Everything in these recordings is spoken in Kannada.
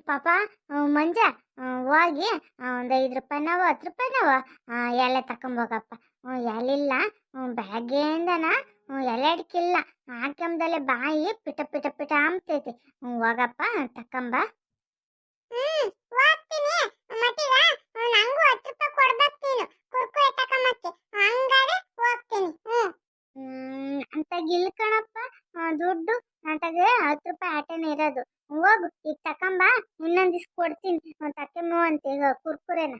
ಪಾಪ ಮಂಜ ಹೋಗಿ ಒಂದು ಐದು ರೂಪಾಯಿನವ ಹತ್ತು ರೂಪಾಯಿನವ ಎಲೆ ತಕೊಂಬೋಗಪ್ಪ ಎಲ್ಲಿಲ್ಲ ಬೆಳಗ್ಗೆಯಿಂದನ ಎಲೆ ಅಡಿಕಿಲ್ಲ. ಹಾಕಂಬದಲ್ಲೇ ಬಾಯಿ ಪಿಟ ಪಿಟ ಪಿಟ ಅಂಬ್ತೈತಿ. ಹೋಗಪ್ಪ ತಕೊಂಬ. ಹ್ಮ್ ಹೋಗ್ತೀನಿ. ಮತ್ತೀಗ ನಂಗೂ ಹತ್ತು ರೂಪಾಯಿ ಕೊಡ್ಬೇಕು ನೀನು. ಕುರ್ಕುರೆ ತಕೊಂಬಕ್ಕೆ ಹಂಗಾರೆ ಹೋಗ್ತೀನಿ. ಹ್ಮ್. ಅಂತ ಗಿಲ್ಕಣಪ್ಪ ದುಡ್ಡು ಅಂತ ಹತ್ತು ರೂಪಾಯಿ ಆಟನೇ ಇರೋದು. ಹೋಗು, ಈಗ ತಕೊಂಬ ಇನ್ನೊಂದಿಸ್ ಕೊಡ್ತೀನಿ. ಒಂದು ತಕೊಂಬ ಅಂತ ಕುರ್ಕುರೆನ.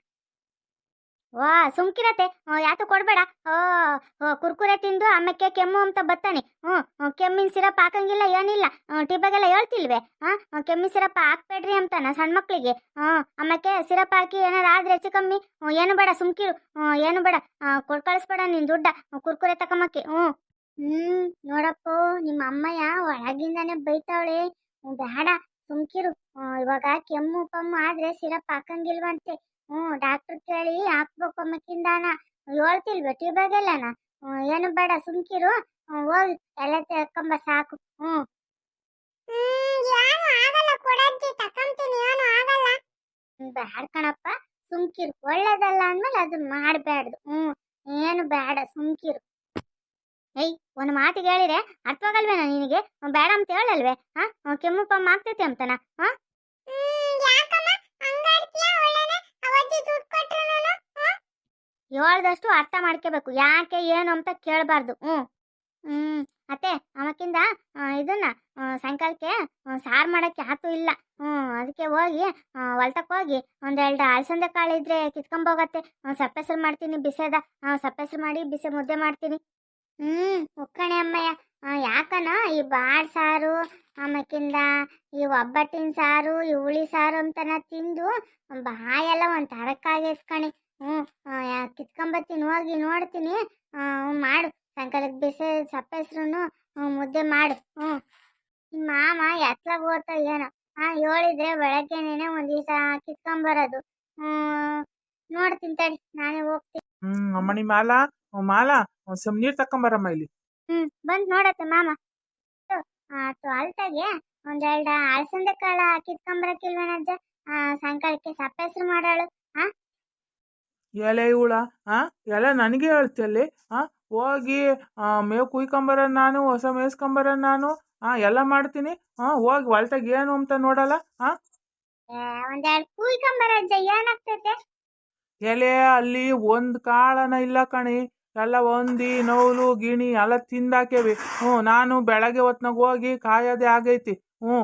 ವಾ ಸುಮ್ಕಿರತ್ತೆ. ಯಾತು ಕೊಡ್ಬೇಡ. ಓ ಕುರ್ಕುರೆ ತಿಂದು, ಆಮೇಲೆ ಕೆಮ್ಮು ಅಂತ ಬತ್ತಾನೆ. ಹ್ಞೂ ಕೆಮ್ಮಿನ ಸಿರಪ್ ಹಾಕಂಗಿಲ್ಲ, ಏನಿಲ್ಲ. ಟಿಬಾಗೆಲ್ಲ ಹೇಳ್ತಿಲ್ವೇ? ಹಾಂ ಕೆಮ್ಮಿನ ಸಿರಪ್ ಹಾಕ್ಬೇಡ್ರಿ ಅಂತಾನ ಸಣ್ಣ ಮಕ್ಕಳಿಗೆ ಹ್ಞೂ, ಆಮೇಲೆ ಸಿರಪ್ ಹಾಕಿ ಏನಾರು ಆದ್ರೆ ಹೆಚ್ಚು ಕಮ್ಮಿ. ಏನು ಬೇಡ, ಸುಮ್ಕಿರು. ಏನು ಬೇಡ. ಕೊಡ್, ಕಳಿಸ್ಬೇಡ ನಿನ್ ದುಡ್ಡ. ಕುರ್ಕುರೆ ತಕೊಂಬಕ್ಕೆ ಹ್ಞೂ. ಹ್ಞೂ, ನೋಡಪ್ಪ, ನಿಮ್ಮ ಅಮ್ಮಯ್ಯ ಒಳಗಿಂದಾನೆ ಬೈತಾವಳೆ. ಬೇಡ ಸುಮ್ಕಿರು. ಇವಾಗ ಕೆಮ್ಮು ಪಮ್ಮು ಆದ್ರೆ ಸಿರಪ್ ಹಾಕಂಗಿಲ್ವಂತೆ. ಹ್ಞೂ ಡಾಕ್ಟರ್ ಕೇಳಿ ಹಾಕ್ಬೇಕು ಅಮ್ಮಕ್ಕಿಂದಾನ. ಹೇಳ್ತಿಲ್ವ ಟ್ಯೂಬಾಗೆಲ್ಲನ ಹ್ಞೂ ಏನು ಬೇಡ ಸುಮ್ಕಿರು. ಹೋಗಿ ಎಲ್ಲ ತಕೊಂಬ ಸಾಕು. ಹ್ಮ್. ಬ್ಯಾಡ ಕಣಪ್ಪ ಸುಮ್ಕಿರು. ಒಳ್ಳೇದಲ್ಲ ಅಂದ್ಮೇಲೆ ಅದು ಮಾಡಬೇಡ್ದು ಹ್ಞೂ ಏನು ಬೇಡ ಸುಮ್ಕಿರು. ಏಯ್ ಒಂದು ಮಾತಿಗೆ ಹೇಳಿರೆ ಅರ್ಥವಾಗಲ್ವೇನ ನಿನಗೆ? ಬೇಡ ಅಂತ ಹೇಳಲ್ವೇ? ಹಾ? ಕೆಮ್ಮು ಪಮ್ಮ ಆಗ್ತೈತೆ ಅಂತನ? ಹಾ? ಹೇಳ್ದಷ್ಟು ಅರ್ಥ ಮಾಡ್ಕೋಬೇಕು. ಯಾಕೆ ಏನು ಅಂತ ಕೇಳಬಾರ್ದು. ಹ್ಞೂ. ಹ್ಞೂ ಅತ್ತೆ ಅವಕ್ಕಿಂದ ಇದನ್ನ ಸಾಯಂಕಾಲಕ್ಕೆ ಸಾರು ಮಾಡೋಕ್ಕೆ ಆತು ಇಲ್ಲ. ಹ್ಞೂ. ಅದಕ್ಕೆ ಹೋಗಿ ಹೊಲ್ತಕ್ಕೆ ಹೋಗಿ ಒಂದೆರಡು ಅಲಸಂದೆ ಕಾಳು ಇದ್ರೆ ಕಿತ್ಕೊಂಬೋಗತ್ತೆ ಸಪ್ಪೆಸರು ಮಾಡ್ತೀನಿ ಬಿಸಿದ. ಸಪ್ಪೆಸರು ಮಾಡಿ ಬಿಸಿ ಮುದ್ದೆ ಮಾಡ್ತೀನಿ. ಹ್ಞೂ ಒಕ್ಕಣೆ ಅಮ್ಮಯ್ಯ. ಯಾಕನ? ಈ ಬಾಳ್ ಸಾರು ಆಮಕಿಂದ ಈ ಒಬ್ಬಟ್ಟಿನ ಸಾರು, ಈ ಹುಳಿ ಸಾರು ಅಂತನ ತಿಂದು ಬಾಯೆಲ್ಲ ಒಂದು ತರಕಾಗೈತೆ ಎತ್ಕಣಿ. ಹ್ಞೂ ಕಿತ್ಕೊಂಬತ್ತೀನಿ ಹೋಗಿ ನೋಡ್ತೀನಿ. ಹ್ಞೂ ಮಾಡು. ಸಾಯಂಕಾಲಕ್ಕೆ ಬಿಸಿ ಸಪ್ಪೆಸ್ರು ಮುದ್ದೆ ಮಾಡು. ನಿಮ್ಮ ಮಾಮ ಎತ್ಲಾಗ ಓದ್ತಾ ಏನೋ ಹಾಂ, ಹೇಳಿದ್ರೆ ಬೆಳಗ್ಗೆನೇ ಒಂದು ದಿವಸ ಕಿತ್ಕೊಂಬರೋದು. ಹ್ಞೂ ನೋಡ್ತೀನಿ ತಡಿ ನಾನೇ ಹೋಗ್ತೀನಿ. ಹ್ಮ್ ಅಮ್ಮಣಿ ಮಾಲಾ? ಮಾಲಾ? ಒಂದ್ ಸ್ವಲ್ಪ ನೀರ್ ತಕೊಂಬರಮ್ಮ ಇಲ್ಲಿ. ಹ್ಮ್ ಬಂದ್ ನೋಡತ್ತೆ ಮಾಮ. ಆತು ಅಲ್ತಾಗೆ ಒಂದೆರಡ ಅಲಸಂದೆ ಕಾಳ ಕಿತ್ಕೊಂಬರಕ್ಕಿಲ್ವೇನಜ್ಜ ಆ, ಸಾಯಂಕಾಲಕ್ಕೆ ಸಪ್ಪೆಸ್ರು ಮಾಡಾಳು ಮಾಡಾಳು ಎಲೆ ಇವಳ ಆ? ಎಲ್ಲ ನನಗೆ ಹೇಳ್ತಿಯಲ್ಲಿ ಹಾ ಹೋಗಿ ಆ, ಮೇವು ಕುಯ್ಕೊಂಬರ ನಾನು ಹೊಸ ಮೇಯ್ಸ್ಕೊಂಬರ ನಾನು ಹಾ ಎಲ್ಲ ಮಾಡ್ತೀನಿ ಹಾ ಹೋಗಿ ಹೊಲ್ತಾಗ ಏನು ಅಂತ ನೋಡಲ್ಲ ಹಾ ಒಂದೆರಡು ಒಂದೆರಡು ಕುಯ್ಕೊಂಬರಜ್ಜ ಏನಾಗ್ತೈತೆ? ಎಲೆ ಅಲ್ಲಿ ಒಂದು ಕಾಳನ ಇಲ್ಲ ಕಣಿ ಎಲ್ಲ ಒಂದಿ ನೌಲು ಗಿಣಿ ಎಲ್ಲ ತಿಂದಾಕೇವಿ. ಹ್ಞೂ ನಾನು ಬೆಳಗ್ಗೆ ಹೊತ್ನಾಗ ಹೋಗಿ ಕಾಯೋದೇ ಆಗೈತಿ. ಹ್ಞೂ.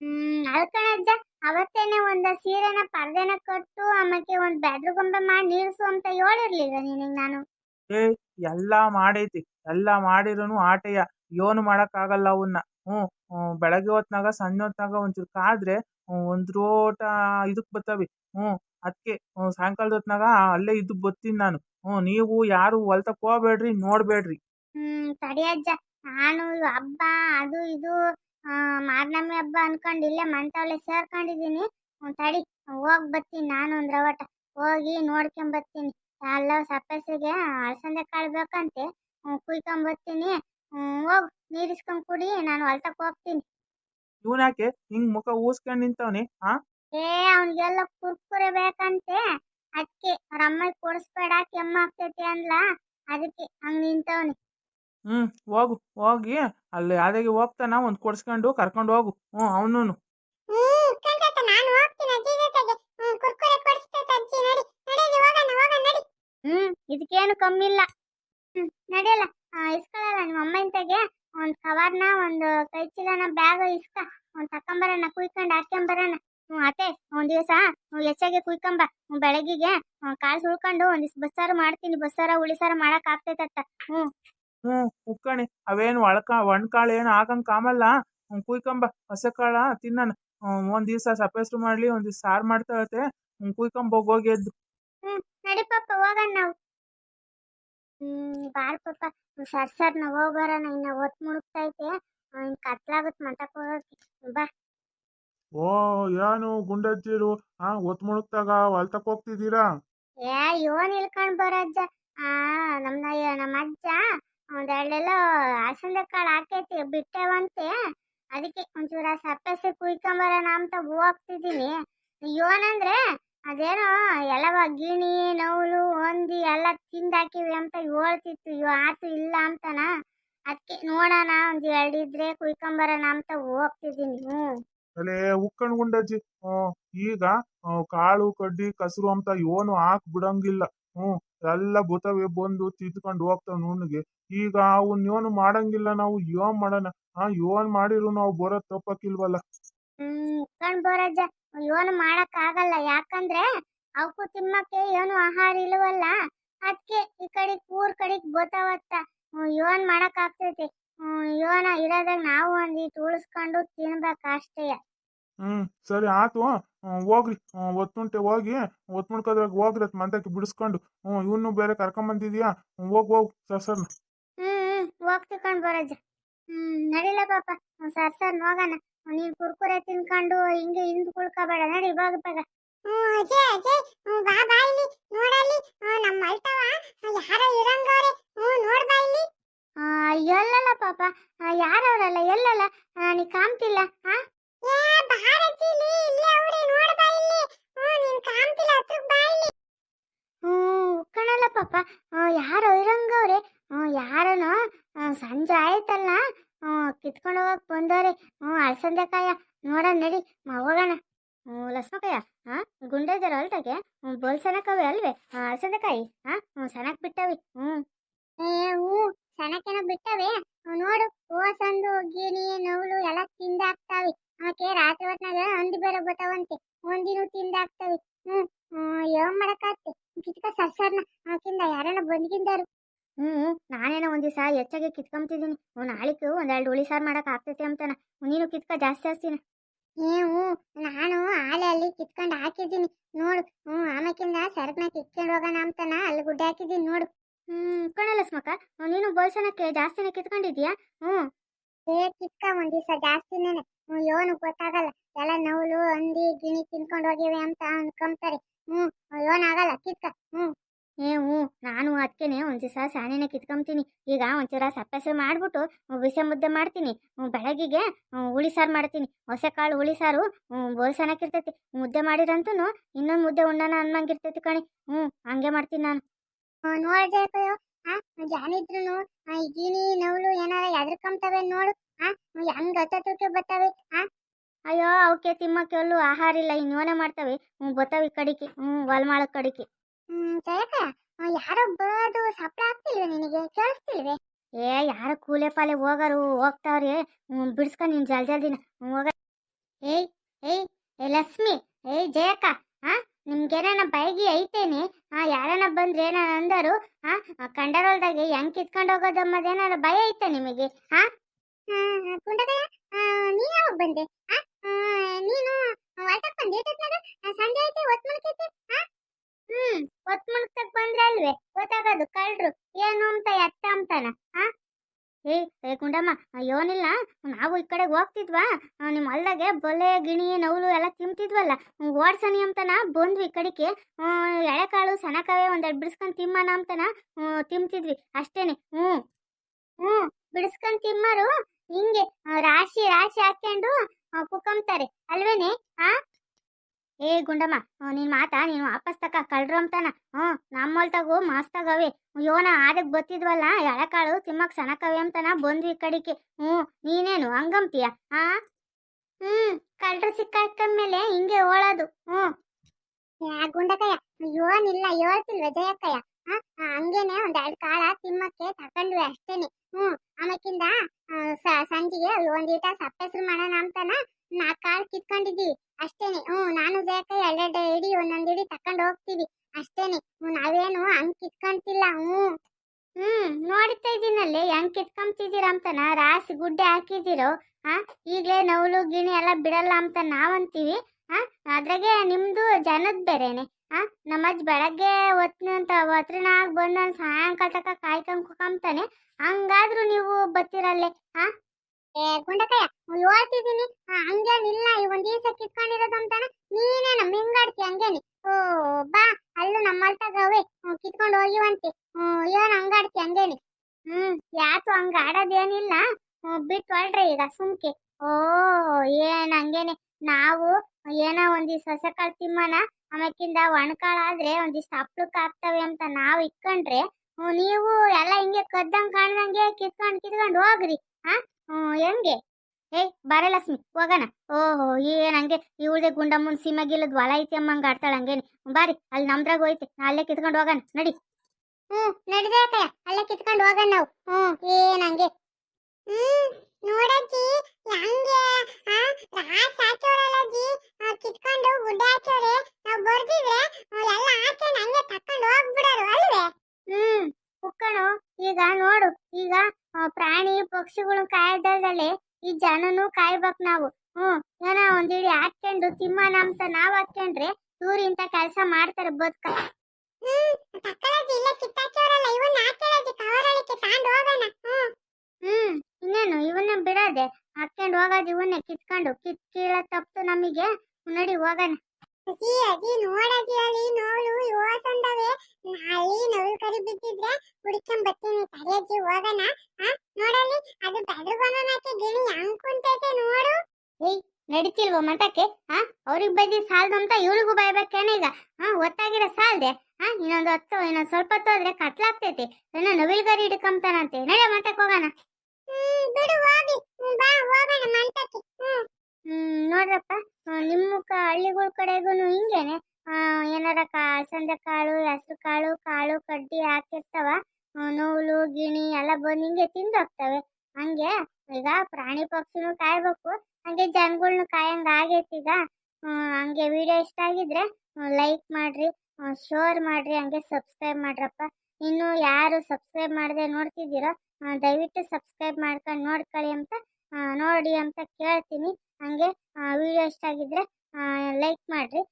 ಹ್ಮ್ ಅಲ್ಕಣಜ್ಜ ಅವತ್ತೇನೆ ಒಂದ ಸೀರೆನ ಪರ್ದೆನ ಕಟ್ಟು ಆಮೇಲೆ ಒಂದ್ ಬೆದ್ರ ಗೊಂಬೆ ಮಾಡಿ ನೀರ್ಸು ಅಂತ ಹೇಳಿರ್ಲಿಲ್ಲ ನಿನಗ್ ನಾನು? ಏ ಎಲ್ಲ ಮಾಡೈತಿ ಎಲ್ಲ ಮಾಡಿರೋನು ಆಟೆಯ ಏನು ಮಾಡಕ್ಕಾಗಲ್ಲ ಅವನ್ನ ಹ್ಞೂ ಬೆಳಗ್ಗೆ ಹೊತ್ನಾಗ ಸಂಜೆ ಹೊತ್ನಾಗ ಒಂಚೂರು ಕಾದ್ರೆ ಒಂದ್ ರೋಟ ಇದಕ್ ಬತ್ತವಿ. ಹ್ಞೂ ಅದಕ್ಕೆ ಸಾಯಂಕಾಲದ ಹೊತ್ನಾಗ ಅಲ್ಲೇ ಇದ್ದು ಬತ್ತೀನಿ ನಾನು. ಹ್ಞೂ ನೀವು ಯಾರು ಹೊಲ್ತಕ್ಕೆ ಹೋಗ್ಬೇಡ್ರಿ ನೋಡಬೇಡ್ರಿ. ಹ್ಮ್ ತಡಿ ಅಜ್ಜ. ನಾನು ಹಬ್ಬ ಅದು ಇದು ಆ, ಹಬ್ಬ ಅನ್ಕೊಂಡು ಇಲ್ಲೇ ಮಂತವಳೆ ಸೇರ್ಕೊಂಡಿದೀನಿ. ತಡಿ ಹೋಗಿ ಬರ್ತೀನಿ ನಾನು ಒಂದ್ ರವಟ. ಹೋಗಿ ನೋಡ್ಕೊಂಡ್ ಬರ್ತೀನಿ ಎಲ್ಲ ಸಪ್ಪೆಸಿಗೆ ಅಳಸಂದೆ ಕಾಳು ಬೇಕಂತೆ. ಹ್ಮ್, ಕುಯ್ಕೊಂಡ್ ಬರ್ತೀನಿ ಹೋಗ್. ನೀರಿಸ್ಕೊಂಡ್ ಕುಡಿ ನಾನು ಹೊಲ್ತಕ್ ಹೋಗ್ತೀನಿ. ಇವನ್ಯಾಕೆ? ಹಿಂಗ್ ಮುಖ ಊಸ್ಕೊಂಡ್ ನಿಂತವನೆ ಹಾ ಏ ಅವ್ನಿಗೆಲ್ಲ ಕುರ್ಕುರೆ ಬೇಕಂತೆ. ಅದಕ್ಕೆ ಅವ್ರ ಅಮ್ಮ ಕೊಡಿಸ್ಬೇಡ ಕೆಮ್ಮಾಗ್ತೈತಿ ಅಂದ್ಲ. ಅದಕ್ಕೆ ಹಂಗ್ ನಿಂತವ್ನಿ. ಹ್ಮ್ ಹೋಗು ಹೋಗಿ. ಅಲ್ಲಿ ಯಾವ್ದಾಗೆ ಹೋಗ್ತಾನ ಒಂದ್ ಕೊಡ್ಸ್ಕೊಂಡು ಕರ್ಕೊಂಡು ಹೋಗು. ಹ್ಞೂ ಅವನು ನಾನು ಹೋಗ್ತೀನಿ ಅಜ್ಜಿ ಜೊತೆಗೆ. ಕುರ್ಕುರೆ ಕೊಡಿಸ್ತೈತೆ ಅಜ್ಜಿ ನಡಿ. ನಡೀರಿ ಹೋಗೋಣ ಹೋಗೋಣ ನಡಿ. ಹ್ಮ್. ಇದಕ್ಕೇನು ಕಮ್ಮಿ ಇಲ್ಲ. ಹ್ಮ್ ನಡೆಯಲ್ಲ. ಇಸ್ಕೊಳಲ್ಲ ನಿಮ್ಮ ಅಮ್ಮಂತೆಗೆ. ಒಂದ್ ಕವರ್ನ ಒಂದು ಕೈ ಚೀಲನ ಬ್ಯಾಗ್ ಇಸ್ಕ ಒಂದ್ ತಕೊಂಬರೋಣ ಕುಯ್ಕೊಂಡ್ ಹಾಕ್ಕೊಂಬರೋಣ ಹ್ಮ್ ಅತ್ತೆ ಒಂದ್ ದಿವಸ ಹೆಚ್ಚಾಗೆ ಕುಯ್ಕೊಂಬ. ಹ್ಮ್, ಕಾಳು ಸುಳ್ಕೊಂಡು ಒಂದಿವ್ಸ ಬಸ್ಸಾರು ಮಾಡ್ತೀನಿ ಬಸ್ಸಾರ ಉಳಿಸಾರ ಮಾಡಕ್ ಆಗ್ತೈತತ್ತ ಹ್ಮ್ ಹ್ಮ್ ಕುಕ್ಕಣಿ ಅವೇನ್ ಒಳಕ ಒಣ್ಕಾಳು ಏನು ಆಗಂಗ್ ಕಾಮಲ್ಲ. ಕುಯ್ಕೊಂಬ ಹೊಸ ಕಾಳ ತಿನ್ನಣ ಒಂದ್ ದಿವಸ ಸಪೇಸ್ಟ್ ಮಾಡ್ಲಿ ಒಂದ್ ದಿವ್ಸ ಮಾಡ್ತಾ ಮಾಡ್ತಾಳತೆ ಹ್ಞೂ ಕುಯ್ಕೊಂಬ ಹೋಗ್ ಎದ್ದು. ಹ್ಮ್ ನಡಿ ಪಾಪ ಹೋಗೋಣ ನಾವು. ಹ್ಮ್ ಬಾರ್ ಪಾಪ. ಸರ್ ಸರ್ ನಾವ್ ಹೋಗೋಣ ಇನ್ನ ಹೊತ್ ಮುಳುಗ್ತೈತೆ ಇನ್ ಕತ್ಲಾಗತ್ ಮಟಕ್ ಹೋಗಕ್ಕೆ ಬಾ. ಓ ಏನು ಗುಂಡಜ್ಜಿರು? ಆ ಒತ್ ಮುಳುಗ್ತಾಗ ಹೊಲ್ತಕ್ ಹೋಗ್ತಿದ್ದೀರಾ? ಏ ಯೋನ್ ಇಳ್ಕೊಂಡ್ ಬರಜ್ಜ ಆ ನಮ್ನ ನಮ್ಮ ಅಜ್ಜ ಒಂದೆರಡೆಲ್ಲ ಅಲಸಂದೆ ಕಾಳು ಹಾಕೈತಿ ಬಿಟ್ಟೆವಂತೆ. ಅದಕ್ಕೆ ಒಂಚೂರ ಸಪ್ಪೆಸೆ ಕುಯ್ಕೊಂಬರೋಣ ಅಂತ ಹೋಗ್ತಿದ್ದೀನಿ ಯೋನಂದ್ರೆ ಅದೇನೋ, ಎಲ್ಲವ ಗಿಣಿ ನೌಲು ಹೊಂದಿ ಎಲ್ಲ ತಿಂದಾಕಿವಿ ಅಂತ ಹೇಳ್ತಿತ್ತು. ಇವ ಆತು ಇಲ್ಲ ಅಂತನ? ಅದಕ್ಕೆ ನೋಡೋಣ, ಒಂದ್ ಎರಡಿದ್ರೆ ಕುಯ್ಕೊಂಬರೋಣ ಅಂತ ಹೋಗ್ತಿದ್ದೀನಿ. ಅಲ್ಲೇ ಉಕ್ಕಣ್ ಗುಂಡಜ್ಜಿ. ಹ್ಮ್ ಈಗ ಕಾಳು, ಕಡ್ಡಿ, ಕಸರು ಅಂತ ಇವನು ಹಾಕ್ ಬಿಡಂಗಿಲ್ಲ ಹ್ಮ್ ಎಲ್ಲ ಬುತವೆ ಬಂದು ತಿದ್ಕೊಂಡು ಹೋಗ್ತಾವ್ ನುಣ್ಣಗೆ. ಈಗ ಅವನ್ ಇವನು ಮಾಡಂಗಿಲ್ಲ, ನಾವು ಯೋನ್ ಮಾಡೋಣ? ಆ ಏನ್ ಮಾಡಿರು ನಾವು ಬರೋದ್ ತಪ್ಪಕ್ಕಿಲ್ವಲ್ಲ? ಹ್ಮ್ ಕಣ್ ಬೋರಜ್ಜ ಮಾಡಕ್ ಆಗಲ್ಲ. ಯಾಕಂದ್ರೆ ಅವಕ್ಕೂ ತಿಮ್ಮಕ್ಕೆ ಏನು ಆಹಾರ ಇಲ್ವಲ್ಲ ಅದಕ್ಕೆ ಈ ಕಡೆ ಊರ್ ಕಡೆಗ್ ಬೋತಾವತ್ತ ಏನ್ ಮಾಡಕ್ ಆಗ್ತೈತಿ. ಯೋನ ಇರೋದಾಗ ನಾವು ಒಂದಿಟ್ಟು ಉಳಿಸ್ಕೊಂಡು ತಿನ್ಬೇಕು ಅಷ್ಟೇ. ಹ್ಮ್ ಸರಿ ಆತು. ಹೋಗ್ರಿ. ಒತ್ತುಂಟೆ ಹೋಗಿ. ಒತ್ಮುಣ್ಕದ್ರಾಗ ಹೋಗ್ರಿ ಅತ್ ಮಂತಕ್ಕೆ ಬಿಡಿಸ್ಕೊಂಡು. ಹ್ಮ್ ಇವನು ಬೇರೆ ಕರ್ಕೊಂಬಂದಿದ್ಯಾ? ಹೋಗ್ ಹೋಗ್ ಸರ್ ಸರ್ ಹ್ಮ್ ಹ್ಮ್ ಹೋಗ್ತೀವಿ ಕಣ್ ಬರಜ್ಜ ಹ್ಮ್ ನಡಿಲ ಪಾಪ. ಸರ್ ಸರ್ ಹೋಗೋಣ. ನೀನ್ ಕುರ್ಕುರೆ ತಿನ್ಕೊಂಡು ಹಿಂಗೆ ಹಿಂದ್ ಕುಳ್ಕೋಬೇಡ ನೋಡಿ ಬಾಗ ಬೇಗ ಹ್ಮ್ ಅಜಯ್ ಬಾ ಬಾ ಇಲ್ಲಿ. ನೋಡಲ್ಲಿ ನಮ್ಮ ಅಳ್ತವ. ಯಾರೋ ಇರಂಗವ್ರೆ. ಹ್ಮ್ ನೋಡ್ ಬಾ ಇಲ್ಲಿ. ಎಲ್ಲಲ್ಲ ಪಾಪ. ಯಾರವ್ರಲ್ಲ? ಎಲ್ಲಲ್ಲ? ನೀ ಕಾಮ್ತಿಲ್ಲ ಹಾ? ಪಾಪ. ಯಾರೋ ಇರಂಗವ್ರೆ. ಯಾರನೋ? ಸಂಜೆ ಆಯ್ತಲ್ಲ. ಕಿತ್ಕೊಂಡು ಹೋಗಕ್ ಬಂದವ್ರೆ. ಹ್ಮ್ ಅಳ್ಸಂದೆಕಾಯ ನೋಡ. ನಡಿ ಹೋಗೋಣ. ಹ್ಞೂ ಲಕ್ಷ್ಮಕ್ಕಯ್ಯ ಹಾಂ, ಗುಂಡೆ ಇದಾರ ಅಲ್ಟಾಗೆ ಹ್ಞೂ ಬೋಲ್ ಸನಕವೆ ಅಲ್ವೇ? ಹಾ ಅಳ್ಸಂದೆಕಾಯಿ ಹಾ, ಹ್ಞೂ, ಸನಕ್ ಬಿಟ್ಟವಿ. ಹ್ಞೂ. ಏ ಹ್ಞೂ ಸನಕೇನೋ ಬಿಟ್ಟವೆ. ಹ್ಞೂ, ನೋಡು. ಸಂದು ಗಿಣಿ ನವಲು ಎಲ್ಲ ತಿಂದಾಕ್ತಾವಿ. ಆಕೆ ರಾತ್ರಿ ಹೊತ್ನಾಗ ಅಂದಿ ಬೇರೆ ಬರ್ತಾವಂತೆ ಒಂದಿನೂ ತಿಂದಾಕ್ತಾವಿ. ಹ್ಞೂ ಏನ್ ಮಾಡಕ್ಕಾಗ್ತಿ ಕಿತ್ಕ ಸರ್ಸರ್ನ ಆಕಿಂದ ಯಾರನ್ನ ಬಂದ್ಗಿಂದಾರು. ಹ್ಞೂ ನಾನೇನೋ ಒಂದ್ ದಿವಸ ಹೆಚ್ಚಾಗಿ ಕಿತ್ಕೊಂತಿದ್ದೀನಿ ಹ್ಞೂ ನಾಳಿಕು ಒಂದೆರಡು ಹುಳಿ ಸಾರು ಮಾಡೋಕೆ ಆಗ್ತೈತೆ ಅಂತಾನ. ನೀನು ಕಿತ್ಕೊ ಜಾಸ್ತಿ ಜಾಸ್ತಿನ ಹ್ಞೂ ನಾನು ಆಳೆ ಅಲ್ಲಿ ಕಿತ್ಕೊಂಡು ಹಾಕಿದ್ದೀನಿ. ನೋಡು. ಹ್ಞೂ ಆಮೇಕಿಂದ ಸರಕ್ನ ಕಿತ್ಕೊಂಡು ಹೋಗೋಣ ಅಂತಾನ. ಅಲ್ಲಿ ಗುಡ್ಡೆ ಹಾಕಿದ್ದೀನಿ ನೋಡು. ಹ್ಮ್ ಕಣಲ್ಲ ಸ್ಮಕ ನೀನು ಬೋಲ್ಸನಕ್ಕೆ ಜಾಸ್ತಿನೇ ಕಿತ್ಕೊಂಡಿದ್ಯಾ ಹ್ಞೂ ಏ ಕಿತ್ಕ ಒಂದ್ ದಿವಸ ಜಾಸ್ತಿನೇ ಹ್ಞೂ ಏನು ಗೊತ್ತಾಗಲ್ಲ. ಎಲ್ಲ ನವಲು ಹಂದಿ ಗಿಣಿ ತಿನ್ಕೊಂಡು ಹೋಗಿವೆ ಅಂತ ಅನ್ಕೊಂತಾರೆ. ಹ್ಞೂ ಏನಾಗಲ್ಲ ಕಿತ್ಕ. ಹ್ಞೂ ಏ ಹ್ಞೂ. ನಾನು ಅದಕ್ಕೇನೆ ಒಂದು ದಿವಸ ಸಾನೇನ ಕಿತ್ಕೊಂತೀನಿ ಈಗ ಒಂಚೂರ ಸಪ್ಪೆಸೆ ಮಾಡಿಬಿಟ್ಟು ಬಿಸಿ ಮುದ್ದೆ ಮಾಡ್ತೀನಿ. ಬೆಳಗಿಗೆ ಹುಳಿ ಸಾರು ಮಾಡ್ತೀನಿ. ಹೊಸ ಕಾಳು ಹುಳಿ ಸಾರು ಬೋಲ್ ಚೆನ್ನಾಗಿರ್ತೈತಿ ಮುದ್ದೆ ಮಾಡಿರಂತೂ ಇನ್ನೊಂದು ಮುದ್ದೆ ಉಣ್ಣನ ಅನ್ನಂಗಿರ್ತೈತಿ ಕಣಿ. ಹ್ಞೂ ಹಂಗೆ ಮಾಡ್ತೀನಿ ನಾನು. ನೋಡಿದ್ರು ಜಾನಿದ್ರು ಗಿಣಿ ನವಲು ಏನಾರ ಎದ್ರಕಂತವೆ ನೋಡು. ಹೆಂಗ್ ಹತ್ತಕ್ಕೆ ಬರ್ತವೆ ಅಯ್ಯೋ ಅವಕ್ಕೆ ತಿಮ್ಮಕ್ಕೆ ಎಲ್ಲೂ ಆಹಾರ ಇಲ್ಲ ಇನ್ನೋನೆ ಮಾಡ್ತವೆ. ಹ್ಞೂ ಬತ್ತವೆ ಕಡಿಕೆ ಹ್ಞೂ ಹೊಲ್ಮಾಳ ಕಡಿಕೆ. ಹ್ಮ್ ಜಯಕ ಯಾರೋ ಬರೋದು ಸಪ್ಲ ಆಗ್ತಿಲ್ವೇ ನಿನಗೆ? ಕೇಳಿಸ್ತಿಲ್ವೇ? ಏ, ಯಾರ ಕೂಲೆ ಪಾಲೆ ಹೋಗೋರು ಹೋಗ್ತಾವ್ರಿ. ಹ್ಞೂ ಬಿಡ್ಸ್ಕೊಂಡ್ ನೀನ್ ಜಲ್ ಜಲ್ದಿನ ಹೋಗ. ಏಯ್ ಏಯ್ ಲಕ್ಷ್ಮಿ, ಏಯ್, ಜಯಕ್ಕ ಹಾ ನಿಮ್ಗೇನ ಬೈಗಿ ಐತೇನೆ? ಆ, ಯಾರನ ಬಂದ್ರೆ ನಾನು ಅಂದರು ಹಾ ಕಂಡರೋಲ್ದಾಗೆ ಹೆಂಗ್ ಕಿತ್ಕೊಂಡು ಹೋಗೋದಮ್ಮದೇನಾರ ಭಯ ಐತೆ ನಿಮಗೆ ಹಾ ಕುಂಡಗಯ ನೀ ಯಾವಾಗ ಬಂದೆ? ನೀನು ಹೊಲ್ಟಕ್ ಬಂದೆ? ಸಂಜೆ ಐತೆ ಒತ್ ಮಲ್ಕೈತೆ ಹಾ ಹ್ಮ್ ಒತ್ ಮಲ್ಕಕ್ ಬಂದ್ರೆ ಅಲ್ವೇ ಗೊತ್ತಾಗೋದು ಕಳ್ರು. ಏನು ಅಂತ ಎತ್ತ ಅಂತಾನ ಹಾ ಏ ಏ ಗುಂಡಮ್ಮ ಯೋನಿಲ್ಲ ನಾವು ಈ ಕಡೆಗೆ ಹೋಗ್ತಿದ್ವಾ? ಆ, ನಿಮ್ಮ ಹೊಲ್ದಾಗೆ ಬೊಲೆ ಗಿಣಿ ನವಲು ಎಲ್ಲ ತಿಂತಿದ್ವಲ್ಲ ಓಡ್ಸನಿ ಅಂತನ ಬಂದ್ವಿ ಈ ಕಡೆಗೆ ಎಳೆಕಾಳು ಸನಕವೆ ಒಂದೆರಡು ಬಿಡಿಸ್ಕೊಂಡು ತಿಮ್ಮನ ಅಂತನ ತಿಂತಿದ್ವಿ ಅಷ್ಟೇನೆ. ಹ್ಞೂ ಹ್ಞೂ ಬಿಡಿಸ್ಕೊಂಡ್ ತಿಮ್ಮರು ಹಿಂಗೆ ಆ, ರಾಶಿ ರಾಶಿ ಹಾಕ್ಕೊಂಡು ಆ, ಕುಕ್ಕಂತಾರೆ ಅಲ್ವೇನೆ ಹಾ ಏ ಗುಂಡಮ್ಮ ನಿನ್ನ ನಿನ್ ಮಾತಾ ನೀನು ವಾಪಸ್ ತಕ ಕಳ್ರು ಅಂತಾನ. ಹ್ಞೂ, ನಮ್ಮಲ್ತಾಗು ಮಸ್ತಾಗವೆ. ಯೋನ ಆದಕ್ ಬತ್ತಿದ್ವಲ್ಲ, ಎಳೆಕಾಳು ತಿಮ್ಮಕ್ ಸನಕವೆ ಅಂತನ ಬಂದ್ವಿ ಕಡಿಕೆ. ಹ್ಞೂ, ನೀನೇನು ಹಂಗಂತೀಯ ಹಾ ಹ್ಮ್ ಕಳ್ರು ಸಿಕ್ಕಾಕಂದ್ಮೇಲೆ ಹಿಂಗೆ ಓಳೋದು. ಹ್ಞೂ. ಗುಂಡಕಯ್ಯ ಯೋನಿಲ್ಲ ಹೇಳ್ತಿಲ್ವ ಜಯಕ್ಕಯ್ಯ? ಹಂಗೇನೆ ಒಂದೆರಡು ಎರಡ್ ಕಾಳ ತಿಮ್ಮಕ್ಕೆ ತಕೊಂಡ್ವಿ ಅಷ್ಟೇನೆ. ಹ್ಮ್ ಆಮೇಕಿಂದ ಸಂಜೆಗೆ ಒಂದ್ ಒಂದೀಟ ಸಪ್ಪೆಸ್ರು ಮಾಡೋಣ ಅಂತನ ನಾಲ್ಕು ಕಾಳು ಕಿತ್ಕೊಂಡಿದೀವಿ ಅಷ್ಟೇನೆ. ಹ್ಮ್ ನಾನು ಜಯಕ್ಕಯ್ಯ ಎರಡೆರಡು ಇಡಿ ಒಂದೊಂದ್ ಇಡಿ ತಕೊಂಡ್ ಹೋಗ್ತೀವಿ. ಅಷ್ಟೇನೆ. ನಾವೇನು ಹಂಗ್ ಕಿತ್ಕೊಂತಿಲ್ಲ ಹ್ಮ್ ಹ್ಮ್ ನೋಡ್ತಾ ಇದೀನಲ್ಲಿ ಹೆಂಗ್ ಕಿತ್ಕೊಂತಿದ್ದೀರ ಅಂತನ? ರಾಸಿ ಗುಡ್ಡೆ ಹಾಕಿದಿರೋ ಹಾ, ಈಗಲೇ ನವಲು, ಗಿಣಿ ಎಲ್ಲ ಬಿಡಲ್ಲ ಅಂತ ನಾವಂತೀವಿ. ಹಾ, ಅದ್ರಾಗೆ ನಿಮ್ದು ಜನದ್ ಬೇರೆನೆ. ಹಾ ನಮ್ಮಜ್ಜಿ ಬೆಳಗ್ಗೆ ಹೊತ್ನ ಅಂತ ಹೊತ್ರಿನಾಗ ಬಂದು ಸಾಯಂಕಾಲ ತಕ ಕಾಯ್ಕೊಂಡ್ ಕುಕಂತಾನೆ ಹಂಗಾದ್ರೂ ನೀವು ಬತ್ತಿರಲ್ಲೇ, ಹಾ? ಏ, ಗುಂಡಕಯ್ಯ ಹೇಳ್ತಿದ್ದೀನಿ. ಹಂಗೇನಿಲ್ಲ, ಈ ಒಂದ್ ದಿವಸ ಕಿತ್ಕೊಂಡಿರೋದು ಅಂತಾನೆ ನೀನೇ ನಮ್ಮ ಹಿಂಗಾಡ್ತಿ ಹಂಗೇನಿ. ಓ ಬಾ. ಅಲ್ಲೂ ನಮ್ಮ ಅಲ್ತಾಗವೆ ಕಿತ್ಕೊಂಡು ಹೋಗಿವಂತೆ. ಏನ್ ಹಂಗಾಡ್ತಿ ಹಂಗೇನಿ ಹ್ಮ್ ಯಾತು ಹಂಗ ಆಡೋದೇನಿಲ್ಲ. ಬಿಟ್ಟು ಹೊಳ್ರಿ ಈಗ ಸುಮ್ಕೆ. ಓ ಏನ್ ಹಂಗೇನೆ. ನಾವು ಏನೋ ಒಂದಿಷ್ಟು ಸೊಸೆ ಕಾಳು ತಿಮ್ಮನ ಆಮೇಕಿಂದ ಒಣಕಾಳಾದ್ರೆ ಒಂದಿಷ್ಟು ಹಪ್ಳಕ್ ಆಗ್ತವೆ ಅಂತ ನಾವು ಇಕ್ಕೊಂಡ್ರೆ ಹ್ಮ್, ನೀವು ಎಲ್ಲ ಹಿಂಗೆ ಕದ್ದಂಗೆ ಕಾಣ್ದಂಗೆ ಕಿತ್ಕೊಂಡ್ ಕಿತ್ಕೊಂಡ್ ಹೋಗ್ರಿ. ಹಾ ಹೆಂಗೆ? ಏ ಬರ ಲಕ್ಷ್ಮಿ ಹೋಗೋಣ. ಓಹೋ ಏನ್ ಹಂಗೆ? ಇವಳ್ದೆ ಗುಂಡಮ್ಮನ್ ಸೀಮಗಿಲ್ಲದ್ ಹೊಲ ಐತಿ ಅಮ್ಮಂಗ ಆಡ್ತಾಳ ಹಂಗೇನೆ. ಬಾರಿ ಅಲ್ಲಿ ನಮ್ದ್ರಾಗ ಹೋಯ್ತಿ. ಅಲ್ಲೇ ಕಿತ್ಕೊಂಡು ಹೋಗೋಣ. ನಡಿ. ಹ್ಮ್ ನಡಿದೆ ಕಯ ಅಲ್ಲೇ ಕಿತ್ಕೊಂಡು ಹೋಗೋಣ ನಾವು. ಹ್ಮ್ ಏನ್ ಹಂಗೆ? ಹ್ಮ್ ನೋಡಜ್ಜಿ ಹಂಗೆ? ರಾಸ್ ಹಾಕ್ಯೋರಲ್ಲ ಅಜ್ಜಿ ಕಿತ್ಕೊಂಡು ಗುಡ್ಡೆ ಹಾಕ್ಯೋರೆ ನಾವು ಬರ್ದಿದ್ರೆ ಎಲ್ಲ ಹಾಕ್ಯಂಡ್ ಹಂಗೆ ತಕ್ಕೊಂಡು ಹೋಗ್ಬಿಡೋರು ಅಲ್ವೇ? ಹ್ಮ್ ಕುಕ್ಕಣು ಈಗ ನೋಡು. ಈಗ ಪ್ರಾಣಿ ಪಕ್ಷಿಗಳು ಕಾಯ್ದಲ್ದಲೆ ಈ ಜನನು ಕಾಯ್ಬೇಕು ನಾವು. ಹ್ಮ್ ಏನೋ ಒಂದಿಡಿ ಹಾಕೊಂಡು ತಿಮ್ಮನ ಅಂತ ನಾವ್ ಹಾಕೊಂಡ್ರೆ ಇವ್ರು ಇಂತ ಕೆಲಸ ಮಾಡ್ತಾರೆ ಬದುಕ. ಹ್ಮ್ ಇನ್ನೇನು ಇವನ್ನ ಬಿಡದೆ ಹಾಕೊಂಡು ಹೋಗೋದು ಇವನ್ನೇ ಕಿತ್ಕೊಂಡು ಕಿತ್ ಕೀಳ ತಪ್ಪು ನಮಗೆ ನೋಡಿ ಹೋಗೋಣ. ಅಜ್ಜಿ ಅಜ್ಜಿ ನೋಡಜ್ಜಿ ಅಲ್ಲಿ ನೋಳು ಯೋಸಂದವೆ ಅಲ್ಲಿ ನವಿಲ್ ಕರಿ ಬಿದ್ದಿದ್ರೆ ಹುಡ್ಕೊಂಡ್ ಬರ್ತೀನಿ. ತಡಿ ಅಜ್ಜಿ ಹೋಗೋಣ. ಅದು ಬೆದರ್ಗೊನಕ್ಕೆ ಗಿಣಿ ಹೆಂಗ್ ನೋಡು. ಏಯ್, ನಡಿತಿಲ್ವ ಮಠಕ್ಕೆ? ಹಾ ಅವ್ರಿಗೆ ಬೈದಿ ಸಾಲ್ದು ಅಂತ ಇವ್ರಿಗೂ ಬೈಬೇಕೇನೆ ಈಗ. ಹಾ ಒತ್ತಾಗಿರೋ ಸಾಲ್ದೆ? ಹಾ ಇನ್ನೊಂದು ಹೊತ್ತು, ಇನ್ನೊಂದು ಸ್ವಲ್ಪ ಹೊತ್ತು ಹೋದ್ರೆ ಕತ್ಲಾಗ್ತೈತಿ ಏನೋ ನವಿಲ್ ಗರಿ ಹಿಡ್ಕೊಂತಾನಂತೆ ನಡೆ ಮತಕ್ಕೆ ಹೋಗೋಣ. ಬಿಡು, ಹೋಗಿ. ಬಾ, ಹೋಗೋಣ ಮಂತಕ್ಕೆ ಹ್ಮ್. ನೋಡ್ರಪ್ಪ. ನಿಮ್ಮ ಕ, ಹಳ್ಳಿಗಳ ಕಡೆಗೂ ಹಿಂಗೇನೆ? ಏನಾರ ಕಾ ಸಂದೆ ಕಾಳು, ಹೆಸರು ಕಾಳು ಕಾಳು, ಕಡ್ಡಿ ಹಾಕಿರ್ತಾವ. ನೂಲು ಗಿಣಿ ಎಲ್ಲ ಬಂದು ಹಿಂಗೆ ತಿಂದು ಹೋಗ್ತವೆ. ಹಂಗೆ ಈಗ ಪ್ರಾಣಿ ಪಕ್ಷಿನೂ ಕಾಯ್ಬೇಕು, ಹಂಗೆ ಜನಗಳ್ನು ಕಾಯಂಗ ಆಗೈತೆ ಈಗ. ಹಂಗೆ ವಿಡಿಯೋ ಇಷ್ಟ ಆಗಿದ್ರೆ ಲೈಕ್ ಮಾಡ್ರಿ ಶೇರ್ ಮಾಡ್ರಿ, ಹಂಗೆ ಸಬ್ಸ್ಕ್ರೈಬ್ ಮಾಡ್ರಪ್ಪ. ಇನ್ನು ಯಾರು ಸಬ್ಸ್ಕ್ರೈಬ್ ಮಾಡದೆ ನೋಡ್ತಿದ್ದೀರೋ ದಯವಿಟ್ಟು ಸಬ್ಸ್ಕ್ರೈಬ್ ಮಾಡ್ಕೊಂಡು ನೋಡ್ಕೊಳ್ಳಿ ಅಂತ ನೋಡಿ ಅಂತ ಕೇಳ್ತೀನಿ. ಹಂಗೆ ವಿಡಿಯೋ ಇಷ್ಟ ಆಗಿದ್ರೆ ಲೈಕ್ ಮಾಡ್ರಿ.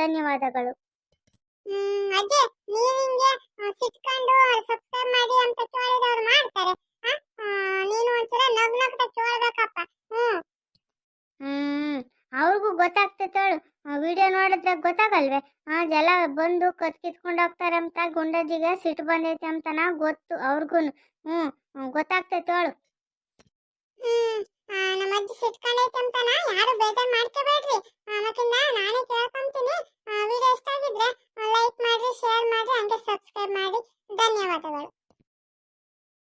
ಧನ್ಯವಾದಗಳು. ಅಜ್ಜಿ ನೀನ್ ಹಿಂಗೆ ಸಿಟ್ಕೊಂಡು ಸಬ್ಸ್ಕ್ರೈಬ್ ಮಾಡಿ ಅಂತ ಕೇಳಿದವ್ರು ಮಾಡ್ತಾರೆ. ನೀನು ಒಂದ್ಸಲ ನಗ್ ನಗ್ತಾ ಕೇಳ್ಬೇಕಪ್ಪ. ಹ್ಮ್. ಹ್ಮ್ ಅವ್ರಿಗೂ ಗೊತ್ತಾಗ್ತೈತೆ ವಿಡಿಯೋ ನೋಡಿದ್ರೆ ಗೊತ್ತಾಗಲ್ವೇ? ಆ ಜಲ ಬಂದು ಕತ್ ಕಿತ್ಕೊಂಡು ಹೋಗ್ತಾರೆ ಅಂತ ಗುಂಡಜ್ಜಿಗೆ ಸಿಟ್ಟು ಬಂದೈತೆ ಅಂತನ ಗೊತ್ತು ಅವ್ರಿಗೂ ಹ್ಮ್ ಗೊತ್ತಾಗ್ತೈತೆ ಅವಳು ಹ್ಮ್. ನಮ್ಮ ಅಜ್ಜಿ ಸಿಟ್ಕೊಂಡೈತೆ ಅಂತಾನ? ಯಾರು ಬೇಜಾರು ಮಾಡ್ಕೋಬೇಡ್ರಿ. ಮತ್ತಿಂದ ನಾನೇ ಕೇಳ್ಕೊಂತೀನಿ. ವಿಡಿಯೋ ಇಷ್ಟ ಆಗಿದ್ರೆ ಲೈಕ್ ಮಾಡ್ರಿ ಶೇರ್ ಮಾಡ್ರಿ, ಹಂಗೆ ಸಬ್ಸ್ಕ್ರೈಬ್ ಮಾಡಿ ಧನ್ಯವಾದಗಳು.